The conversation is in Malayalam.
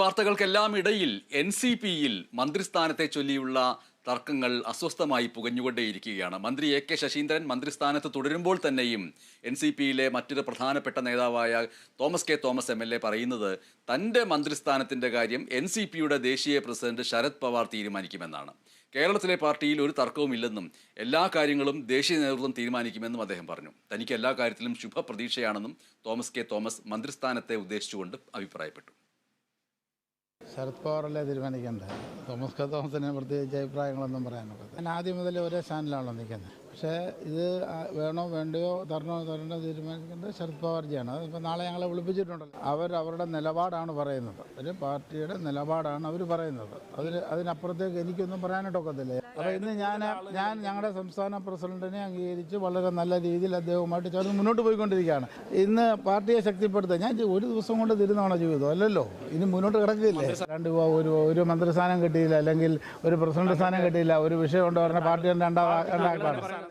വാർത്തകൾക്കെല്ലാം ഇടയിൽ എൻ സി പിയിൽ മന്ത്രിസ്ഥാനത്തെ ചൊല്ലിയുള്ള തർക്കങ്ങൾ അസ്വസ്ഥമായി പുകഞ്ഞുകൊണ്ടേയിരിക്കുകയാണ്. മന്ത്രി എ കെ ശശീന്ദ്രൻ മന്ത്രിസ്ഥാനത്ത് തുടരുമ്പോൾ തന്നെയും എൻ സി പിയിലെ മറ്റൊരു പ്രധാനപ്പെട്ട നേതാവായ Thomas K Thomas M L A പറയുന്നത് തന്റെ മന്ത്രിസ്ഥാനത്തിന്റെ കാര്യം എൻ സി പിയുടെ ദേശീയ പ്രസിഡന്റ് ശരത് പവാർ തീരുമാനിക്കുമെന്നാണ്. കേരളത്തിലെ പാർട്ടിയിൽ ഒരു തർക്കവുമില്ലെന്നും എല്ലാ കാര്യങ്ങളും ദേശീയ നേതൃത്വം തീരുമാനിക്കുമെന്നും അദ്ദേഹം പറഞ്ഞു. തനിക്ക് എല്ലാ കാര്യത്തിലും ശുഭപ്രതീക്ഷയാണെന്നും തോമസ് കെ തോമസ് മന്ത്രിസ്ഥാനത്തെ ഉദ്ദേശിച്ചുകൊണ്ട് അഭിപ്രായപ്പെട്ടു. ശരത് പവാറല്ലേ തീരുമാനിക്കേണ്ടത്? തോമസ് കെ തോമസിന് പ്രത്യേകിച്ച് അഭിപ്രായങ്ങളൊന്നും പറയാനൊക്കെ ഞാൻ ആദ്യം മുതലേ ഒരേ ചാനലാണല്ലോ നിൽക്കുന്നത്. പക്ഷേ ഇത് വേണോ വേണ്ടയോ തരണോ തരണോ തീരുമാനിക്കേണ്ടത് ശരത് പവാർജിയാണ്. അതിപ്പോൾ നാളെ ഞങ്ങളെ വിളിപ്പിച്ചിട്ടുണ്ടല്ലോ. അവർ അവരുടെ നിലപാടാണ് പറയുന്നത്. ഒരു പാർട്ടിയുടെ നിലപാടാണ് അവർ പറയുന്നത്. അതിന് അതിനപ്പുറത്തേക്ക് എനിക്കൊന്നും പറയാനായിട്ടൊക്കത്തില്ല അപ്പോൾ ഇന്ന് ഞാൻ ഞാൻ ഞങ്ങളുടെ സംസ്ഥാന പ്രസിഡന്റിനെ അംഗീകരിച്ച് വളരെ നല്ല രീതിയിൽ അദ്ദേഹവുമായിട്ട് ചേർന്ന് മുന്നോട്ട് പോയിക്കൊണ്ടിരിക്കുകയാണ്. ഇന്ന് പാർട്ടിയെ ശക്തിപ്പെടുത്തുക ഞാൻ ഒരു ദിവസം കൊണ്ട് തിരുന്നാണോ ജീവിതം? അല്ലല്ലോ. ഇനി മുന്നോട്ട് കിടക്കില്ലേ? രണ്ട് രൂപ ഒരു ഒരു മന്ത്രിസ്ഥാനം കിട്ടിയില്ല. അല്ലെങ്കിൽ ഒരു പ്രസിഡന്റ് സ്ഥാനം കിട്ടിയില്ല. ഒരു വിഷയം ഉണ്ടോ പറഞ്ഞ പാർട്ടി രണ്ടാ രണ്ടാക്കാണ്